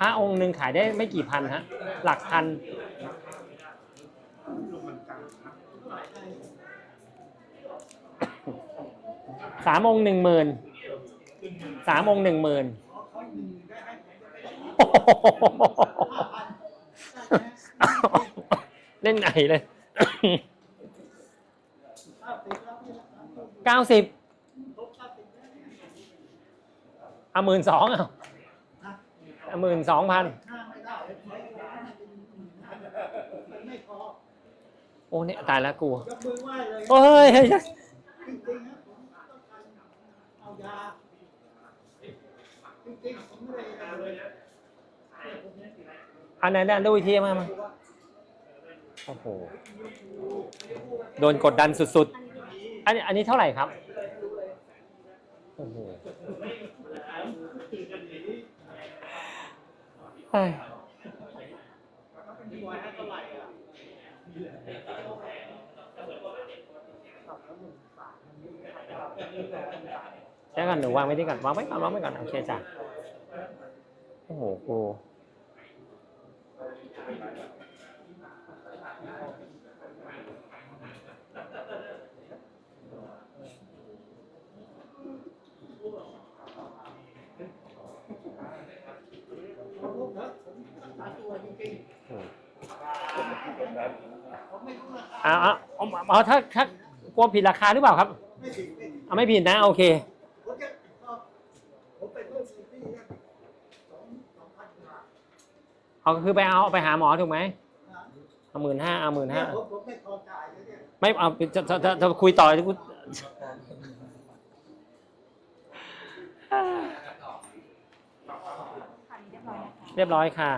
พระองค์หนึ่งขายได้ไม่กี่พันฮะ หลักพัน สามองค์หนึ่งหมื่นสามองค์หนึ่งหมื่นเล่นไหนเลยเก้าสิบเอาหมื่นสองอาเอา หมื่นสองพันโอ้เนี่ยตายแล้วกูโอ้ยจริงๆนะผมต้องการเอายาจริงๆผมไม่ได้เอาเลยอันไหนน่ะดูอีกทีมามาโอ้โห โดนกดดันสุดๆ อันนี้อันนี้เท่าไหร่ครับ โอ้โห เฮ้ใช่ก่อนหนูวางไว้ที่ก่อนวางไว้ก่อนวางไว้ก่อนโอเคจ้ะโอ้โหกู เอาเอาเอาเอาถ้าถ้ากลัวผิดราคาหรือเปล่าครับ ไม่ผิดไม่ผิดเอาไม่ผิดนะ โอเค ผมจะเอาผมไปเพิ่มสิทธิ์นี่นะสองสองพันบาทเอาคือไปเอาไปหาหมอถูกไหมนะเอาหมื่นห้าเอาหมื่นเนี่ห้ายผมผมไม่พอจ่ายเลยเนี่ยไม่เอาจะจะจะจะคุยต่อเลยกูค่ะเรียบร้อยนะคะเรียบร้อยค่ะ